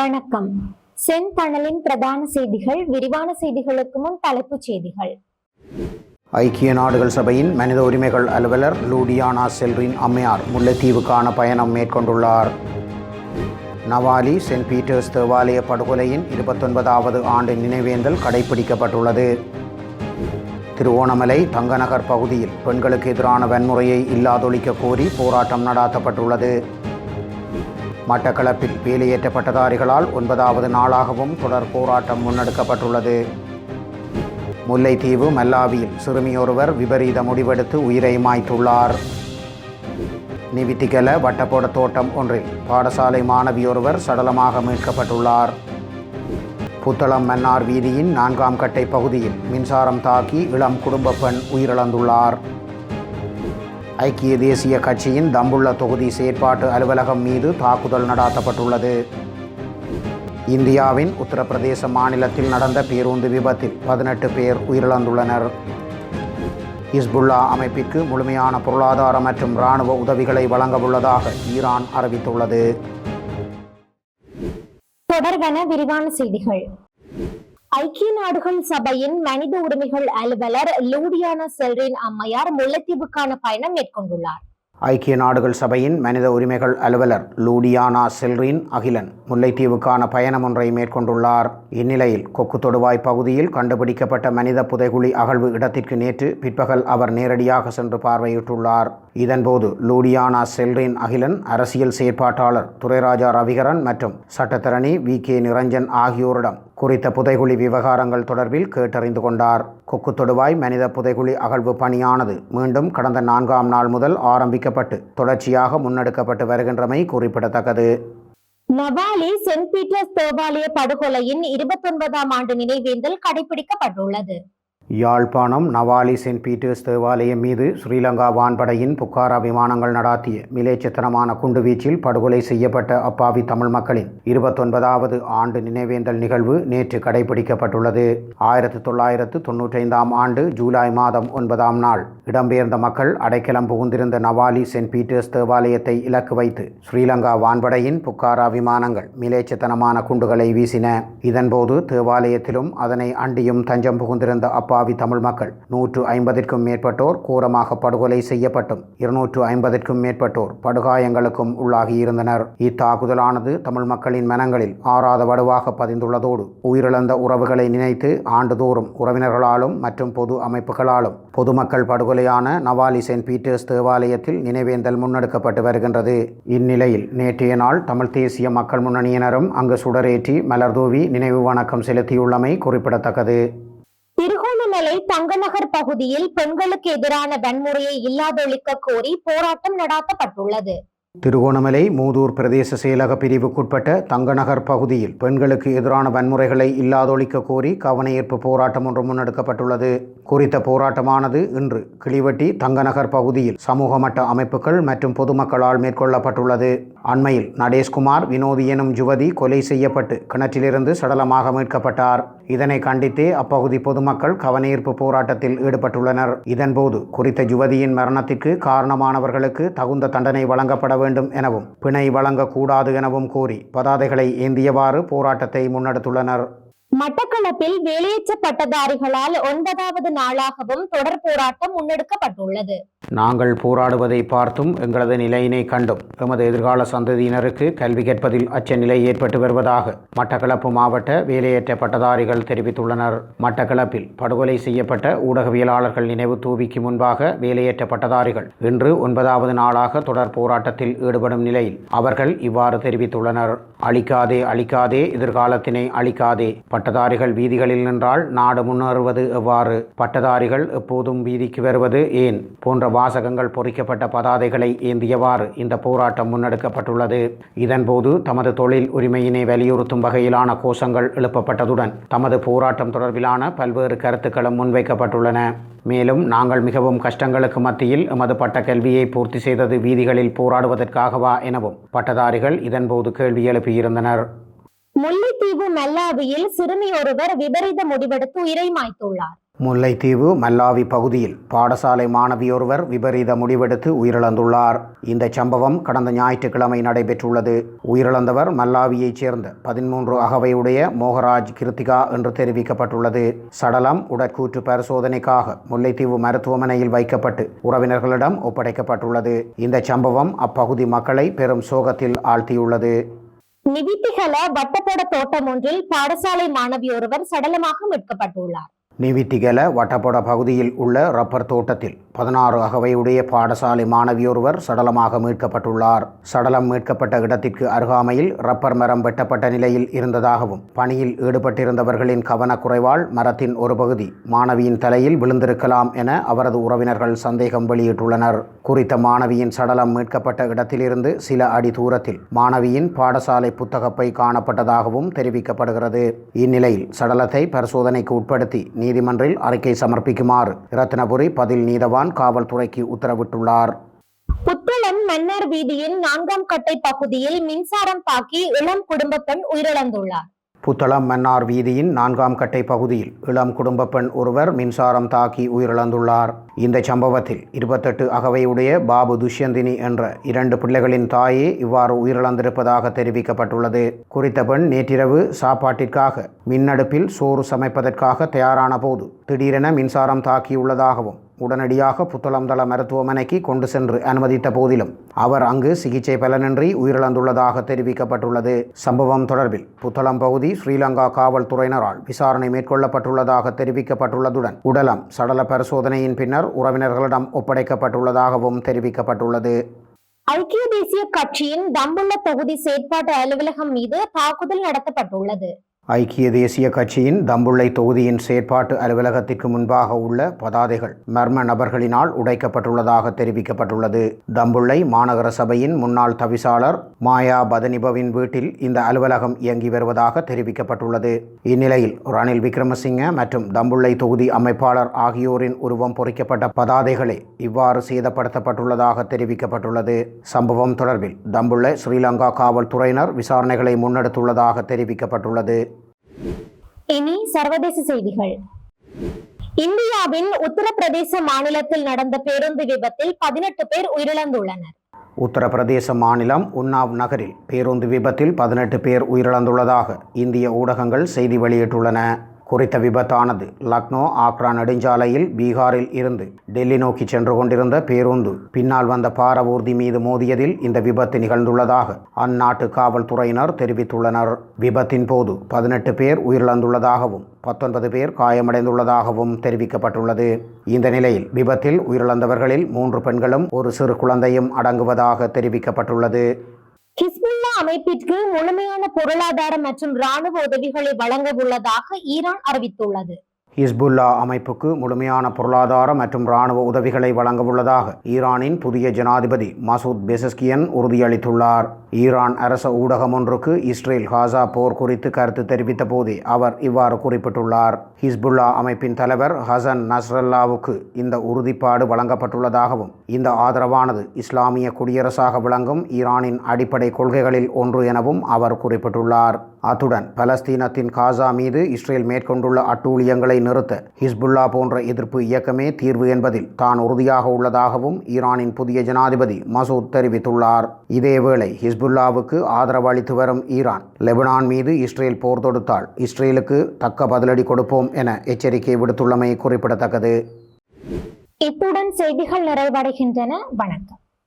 வணக்கம். செந்தணலின் பிரதான செய்திகள் விரிவான செய்திகளுக்கு முன் தலைப்புச் செய்திகள். ஐக்கிய நாடுகள் சபையின் மனித உரிமைகள் அலுவலர் லூடியானா செல்ரின் அம்மையார் முல்லைத்தீவுக்கான பயணம் மேற்கொண்டுள்ளார். நவாலி சென்ட் பீட்டர்ஸ் தேவாலய படுகொலையின் இருபத்தொன்பதாவது ஆண்டு நினைவேந்தல் கடைபிடிக்கப்பட்டுள்ளது திருவோணமலை தங்கநகர் பகுதியில் பெண்களுக்கு எதிரான வன்முறையை இல்லாதொழிக்க கோரி போராட்டம் நடாத்தப்பட்டுள்ளது. மட்டக்களப்பில் வேலையேற்ற பட்டதாரிகளால் ஒன்பதாவது நாளாகவும் தொடர் போராட்டம் முன்னெடுக்கப்பட்டுள்ளது. முல்லைத்தீவு மல்லாவியில் சிறுமியொருவர் விபரீத முடிவெடுத்து உயிரை மாய்த்துள்ளார். நிவித்திகல வட்டப்போட தோட்டம் ஒன்றில் பாடசாலை மாணவியொருவர் சடலமாக மீட்கப்பட்டுள்ளார். புத்தளம் மன்னார் வீதியின் நான்காம் கட்டை பகுதியில் மின்சாரம் தாக்கி இளம் குடும்ப பெண் உயிரிழந்துள்ளார். ஐக்கிய தேசிய கட்சியின் தம்புள்ள தொகுதி செயற்பாட்டு அலுவலகம் மீது தாக்குதல் நடாத்தப்பட்டுள்ளது. இந்தியாவின் உத்தரப்பிரதேச மாநிலத்தில் நடந்த பேருந்து விபத்தில் பதினெட்டு பேர் உயிரிழந்துள்ளனர். இஸ்புல்லா அமைப்பிற்கு முழுமையான பொருளாதார மற்றும் இராணுவ உதவிகளை வழங்கவுள்ளதாக ஈரான் அறிவித்துள்ளது. தொடர்பான விரிவான செய்திகள். ஐக்கிய நாடுகள் சபையின் மனித உரிமைகள் அலுவலர் லூடியானா செல்ரின் அம்மையார் முல்லைத்தீவுக்கான பயணம் மேற்கொண்டுள்ளார். ஐக்கிய நாடுகள் சபையின் மனித உரிமைகள் அலுவலர் லூடியானா செல்ரின் அகிலன் முல்லைத்தீவுக்கான பயணம் ஒன்றை மேற்கொண்டுள்ளார். இந்நிலையில் கொக்கு தொடுவாய் பகுதியில் கண்டுபிடிக்கப்பட்ட மனித புதைகுழி அகழ்வு இடத்திற்கு நேற்று பிற்பகல் அவர் நேரடியாக சென்று பார்வையிட்டுள்ளார். இதன்போது லூடியானா செல்ரின் அகிலன் அரசியல் செயற்பாட்டாளர் துரைராஜா ரவிகரன் மற்றும் சட்டத்தரணி வி கே நிரஞ்சன் ஆகியோரிடம் குறித்த புதைகுழி விவகாரங்கள் தொடர்பில் கேட்டறிந்து கொண்டார். கொக்கு தொடுவாய் மனித புதைகுழி அகழ்வு பணியானது மீண்டும் கடந்த நான்காம் நாள் முதல் ஆரம்பிக்கப்பட்டு தொடர்ச்சியாக முன்னெடுக்கப்பட்டு வருகின்றமை குறிப்பிடத்தக்கது. நவாலி சென்ட் பீட்டர்ஸ் தேவாலய படுகொலையின் இருபத்தொன்பதாம் ஆண்டு நினைவேந்தல் கடைபிடிக்கப்பட்டுள்ளது. யாழ்ப்பாணம் நவாலி சென்ட் பீட்டர்ஸ் தேவாலயம் மீது ஸ்ரீலங்கா வான்படையின் புக்காரா விமானங்கள் நடாத்திய மிலேச்சத்தனமான குண்டுவீச்சில் படுகொலை செய்யப்பட்ட அப்பாவி தமிழ் மக்களின் இருபத்தொன்பதாவது ஆண்டு நினைவேந்தல் நிகழ்வு நேற்று கடைபிடிக்கப்பட்டுள்ளது. ஆயிரத்து தொள்ளாயிரத்து தொன்னூற்றைந்தாம் ஆண்டு ஜூலை மாதம் ஒன்பதாம் நாள் இடம்பெயர்ந்த மக்கள் அடைக்கலம் புகுந்திருந்த நவாலி சென்ட் பீட்டர்ஸ் தேவாலயத்தை இலக்கு வைத்து ஸ்ரீலங்கா வான்படையின் புக்காரா விமானங்கள் மிலேச்சத்தனமான குண்டுகளை வீசின. இதன்போது தேவாலயத்திலும் அதனை அண்டியும் தஞ்சம் புகுந்திருந்த அப்பா அப்பாவி தமிழ் மக்கள். நூற்று ஐம்பதிற்கும் மேற்பட்டோர் கூரமாக படுகொலை செய்யப்பட்டும். இருநூற்று ஐம்பதிற்கும் மேற்பட்டோர் படுகாயங்களுக்கும் உள்ளாகியிருந்தனர். இத்தாக்குதலானது தமிழ் மக்களின் மனங்களில் ஆறாத வடுவாக பதிந்துள்ளதோடு உயிரிழந்த உறவுகளை நினைத்து ஆண்டுதோறும் உறவினர்களாலும் மற்றும் பொது அமைப்புகளாலும் பொதுமக்கள் படுகொலையான நவாலி சென்ட் பீட்டர்ஸ் தேவாலயத்தில் நினைவேந்தல் முன்னெடுக்கப்பட்டு வருகின்றது. இந்நிலையில் நேற்றைய நாள் தமிழ் தேசிய மக்கள் முன்னணியினரும் அங்கு சுடரேற்றி மலர்தூவி நினைவு வணக்கம் செலுத்தியுள்ளமை குறிப்பிடத்தக்கது. திருகோணமலை தங்கநகர் பகுதியில் பெண்களுக்கு எதிரான வன்முறையை இல்லாதொழிக்க கோரி போராட்டம் நடாத்தப்பட்டுள்ளது. திருகோணமலை மூதூர் பிரதேச செயலக பிரிவுக்குட்பட்ட தங்கநகர் பகுதியில் பெண்களுக்கு எதிரான வன்முறைகளை இல்லாதொழிக்க கோரி கவனஈர்ப்பு போராட்டம் ஒன்று முன்னெடுக்கப்பட்டுள்ளது. குறித்த போராட்டமானது இன்று கிளிவட்டி தங்கநகர் பகுதியில் சமூக மட்ட அமைப்புகள் மற்றும் பொதுமக்களால் மேற்கொள்ளப்பட்டுள்ளது. அண்மையில் நடேஷ்குமார் வினோதி எனும் யுவதி கொலை செய்யப்பட்டு கிணற்றிலிருந்து சடலமாக மீட்கப்பட்டார். இதனை கண்டித்தே அப்பகுதி பொதுமக்கள் கவனஈர்ப்பு போராட்டத்தில் ஈடுபட்டுள்ளனர். இதன்போது குறித்த யுவதியின் மரணத்திற்கு காரணமானவர்களுக்கு தகுந்த தண்டனை வழங்கப்பட வேண்டும் எனவும் பிணை வழங்கக்கூடாது எனவும் கூறி பதாதைகளை ஏந்தியவாறு போராட்டத்தை முன்னெடுத்துள்ளனர். மட்டக்களப்பில் வேலையற்ற பட்டதாரிகளால் ஒன்பதாவது நாளாகவும் தொடர் போராட்டம் முன்னெடுக்கப்பட்டுள்ளது. நாங்கள் போராடுவதை பார்த்தும் எங்களது நிலையினை கண்டும் எமது எதிர்கால சந்ததியினருக்கு கல்வி கற்பதில் அச்ச நிலை ஏற்பட்டு வருவதாக மட்டக்களப்பு மாவட்ட வேலையற்ற பட்டதாரிகள் தெரிவித்துள்ளனர். மட்டக்களப்பில் படுகொலை செய்யப்பட்ட ஊடகவியலாளர்கள் நினைவு தூவிக்கு முன்பாக வேலையேற்ற பட்டதாரிகள் இன்று ஒன்பதாவது நாளாக தொடர் போராட்டத்தில் ஈடுபடும் நிலையில் அவர்கள் இவ்வாறு தெரிவித்துள்ளனர். அழிக்காதே அழிக்காதே எதிர்காலத்தினை அழிக்காதே பட்டதாரிகள் வீதிகளில் நின்றால் நாடு முன்னேறுவது எவ்வாறு? பட்டதாரிகள் எப்போதும் வீதிக்கு வருவது ஏன்? போன்ற வாசகங்கள் பொறிக்கப்பட்ட பதாதைகளை ஏந்தியவாறு இந்த போராட்டம் முன்னெடுக்கப்பட்டுள்ளது. இதன்போது தமது தொழில் உரிமையினை வலியுறுத்தும் வகையிலான கோஷங்கள் எழுப்பப்பட்டதுடன் தமது போராட்டம் தொடர்பிலான பல்வேறு கருத்துக்களும் முன்வைக்கப்பட்டுள்ளன. மேலும் நாங்கள் மிகவும் கஷ்டங்களுக்கு மத்தியில் எமது பட்ட கல்வியை பூர்த்தி செய்தது வீதிகளில் போராடுவதற்காகவா எனவும் பட்டதாரிகள் இதன்போது கேள்வி எழுப்பியிருந்தனர். முல்லைத்தீவு மல்லாவியில் சிறுமி ஒருவர் விபரீத முடிவெடுத்து உயிரை மாய்த்துள்ளார். முல்லைத்தீவு மல்லாவி பகுதியில் பாடசாலை மாணவியொருவர் விபரீத முடிவெடுத்து உயிரிழந்துள்ளார். இந்த சம்பவம் கடந்த ஞாயிற்றுக்கிழமை நடைபெற்றுள்ளது. உயிரிழந்தவர் மல்லாவியைச் சேர்ந்த பதிமூன்று அகவையுடைய மோகராஜ் கிருத்திகா என்று தெரிவிக்கப்பட்டுள்ளது. சடலம் உடற்கூற்று பரிசோதனைக்காக முல்லைத்தீவு மருத்துவமனையில் வைக்கப்பட்டு உறவினர்களிடம் ஒப்படைக்கப்பட்டுள்ளது. இந்த சம்பவம் அப்பகுதி மக்களை பெரும் சோகத்தில் ஆழ்த்தியுள்ளது. நிவித்திகல வட்டப்பட தோட்டம் ஒன்றில் பாடசாலை மாணவி ஒருவர் சடலமாக மீட்கப்பட்டுள்ளார். நிவித்திகல வட்டப்பட பகுதியில் உள்ள ரப்பர் தோட்டத்தில் பதினாறு அகவையுடைய பாடசாலை மாணவியொருவர் சடலமாக மீட்கப்பட்டுள்ளார். சடலம் மீட்கப்பட்ட இடத்திற்கு அருகாமையில் ரப்பர் மரம் வெட்டப்பட்ட நிலையில் இருந்ததாகவும் பணியில் ஈடுபட்டிருந்தவர்களின் கவனக்குறைவால் மரத்தின் ஒரு பகுதி மாணவியின் தலையில் விழுந்திருக்கலாம் என அவரது உறவினர்கள் சந்தேகம் வெளியிட்டுள்ளனர். குறித்த மாணவியின் சடலம் மீட்கப்பட்ட இடத்திலிருந்து சில அடி தூரத்தில் மாணவியின் பாடசாலை புத்தகப்பை காணப்பட்டதாகவும் தெரிவிக்கப்படுகிறது. இந்நிலையில் சடலத்தை பரிசோதனைக்கு உட்படுத்தி நீதிமன்றில் அறிக்கை சமர்ப்பிக்குமாறு ரத்னபுரி பதில் நீதவான் காவல்துறைக்கு உத்தரவிட்டுள்ளார். புத்தளம் மன்னர் வீதியின் நான்காம் கட்டை பகுதியில் மின்சாரம் தாக்கி இளம் குடும்ப பெண் உயிரிழந்துள்ளார். புத்தளம் மன்னார் வீதியின் நான்காம் கட்டை பகுதியில் இளம் குடும்ப பெண் ஒருவர் மின்சாரம் தாக்கி உயிரிழந்துள்ளார். இந்த சம்பவத்தில் இருபத்தெட்டு அகவையுடைய பாபு துஷ்யந்தினி என்ற இரண்டு பிள்ளைகளின் தாயே இவ்வாறு உயிரிழந்திருப்பதாக தெரிவிக்கப்பட்டுள்ளது. குறித்த பெண் நேற்றிரவு சாப்பாட்டிற்காக மின்னடுப்பில் சோறு சமைப்பதற்காக தயாரான போது திடீரென மின்சாரம் தாக்கியுள்ளதாகவும் உடனடியாக புத்தளம்தள மருத்துவமனைக்கு கொண்டு சென்று அனுமதித்த போதிலும் அவர் அங்கு சிகிச்சை பலனின்றி உயிரிழந்துள்ளதாக தெரிவிக்கப்பட்டுள்ளது. சம்பவம் தொடர்பில் புத்தளம் பகுதி ஸ்ரீலங்கா காவல்துறையினரால் விசாரணை மேற்கொள்ளப்பட்டுள்ளதாக தெரிவிக்கப்பட்டுள்ளதுடன் உடலம் சடல பரிசோதனையின் பின்னர் உறவினர்களிடம் ஒப்படைக்கப்பட்டுள்ளதாகவும் தெரிவிக்கப்பட்டுள்ளது. ஐக்கிய தேசிய கட்சியின் தம்புள்ள தொகுதி செயற்பாட்டு அலுவலகம் மீது தாக்குதல் நடத்தப்பட்டுள்ளது. ஐக்கிய தேசிய கட்சியின் தம்புள்ளை தொகுதியின் செயற்பாட்டு அலுவலகத்திற்கு முன்பாக உள்ள பதாதைகள் மர்ம நபர்களினால் உடைக்கப்பட்டுள்ளதாக தெரிவிக்கப்பட்டுள்ளது. தம்புள்ளை மாநகர சபையின் முன்னாள் தவிசாளர் மாயா பதனிபவின் வீட்டில் இந்த அலுவலகம் இயங்கி வருவதாக தெரிவிக்கப்பட்டுள்ளது. இந்நிலையில் ரணில் விக்ரமசிங்க மற்றும் தம்புள்ளை தொகுதி அமைப்பாளர் ஆகியோரின் உருவம் பொறிக்கப்பட்ட பதாதைகளே இவ்வாறு சேதப்படுத்தப்பட்டுள்ளதாக தெரிவிக்கப்பட்டுள்ளது. சம்பவம் தொடர்பில் தம்புள்ளை ஸ்ரீலங்கா காவல்துறையினர் விசாரணைகளை முன்னெடுத்துள்ளதாக தெரிவிக்கப்பட்டுள்ளது. இனி சர்வதேச செய்திகள். இந்தியாவின் உத்தரப்பிரதேச மாநிலத்தில் நடந்த பேருந்து விபத்தில் பதினெட்டு பேர் உயிரிழந்துள்ளனர். உத்தரப்பிரதேச மாநிலம் உன்னாவ் நகரில் பேருந்து விபத்தில் பதினெட்டு பேர் உயிரிழந்துள்ளதாக இந்திய ஊடகங்கள் செய்தி வெளியிட்டுள்ளன. குறித்த விபத்தானது. லக்னோ ஆக்ரா நெடுஞ்சாலையில் பீகாரில் இருந்து டெல்லி நோக்கி சென்று கொண்டிருந்த பேருந்து பின்னால் வந்த பாரவூர்தி மீது மோதியதில் இந்த விபத்து நிகழ்ந்துள்ளதாக அந்நாட்டு காவல்துறையினர் தெரிவித்துள்ளனர். விபத்தின் போது பதினெட்டு பேர் உயிரிழந்துள்ளதாகவும் பத்தொன்பது பேர் காயமடைந்துள்ளதாகவும் தெரிவிக்கப்பட்டுள்ளது. இந்த நிலையில் விபத்தில் உயிரிழந்தவர்களில் மூன்று பெண்களும் ஒரு சிறு குழந்தையும் அடங்குவதாக தெரிவிக்கப்பட்டுள்ளது. ஹிஸ்புல்லா அமைப்பிற்கு முழுமையான பொருளாதார மற்றும் ராணுவ உதவிகளை வழங்க உள்ளதாக ஈரான் அறிவித்துள்ளது. ஹிஸ்புல்லா அமைப்புக்கு முழுமையான பொருளாதார மற்றும் இராணுவ உதவிகளை வழங்கவுள்ளதாக ஈரானின் புதிய ஜனாதிபதி மசூத் பெசஸ்கியன் உறுதியளித்துள்ளார். ஈரான் அரச ஊடகம் ஒன்றுக்கு இஸ்ரேல் காசா போர் குறித்து கருத்து தெரிவித்த போதே அவர் இவ்வாறு குறிப்பிட்டுள்ளார். ஹிஸ்புல்லா அமைப்பின் தலைவர் ஹசன் நஸ்ரல்லாவுக்கு இந்த உறுதிப்பாடு வழங்கப்பட்டுள்ளதாகவும் இந்த ஆதரவானது இஸ்லாமிய குடியரசாக விளங்கும் ஈரானின் அடிப்படை கொள்கைகளில் ஒன்று எனவும் அவர் குறிப்பிட்டுள்ளார். அத்துடன் பலஸ்தீனத்தின் காசா மீது இஸ்ரேல் மேற்கொண்டுள்ள அட்டூழியங்களை நிறுத்த ஹிஸ்புல்லா போன்ற எதிர்ப்பு இயக்கமே தீர்வு என்பதில் தான் உறுதியாக உள்ளதாகவும் ஈரானின் புதிய ஜனாதிபதி மசூத் தெரிவித்துள்ளார். இதேவேளை ஹிஸ்புல்லாவுக்கு ஆதரவு அளித்து வரும் ஈரான் லெபனான் மீது இஸ்ரேல் போர் தொடுத்தால் இஸ்ரேலுக்கு தக்க பதிலடி கொடுப்போம் என எச்சரிக்கை விடுத்துள்ளமை குறிப்பிடத்தக்கது. இத்துடன் செய்திகள் நிறைவடைகின்றன. வணக்கம்.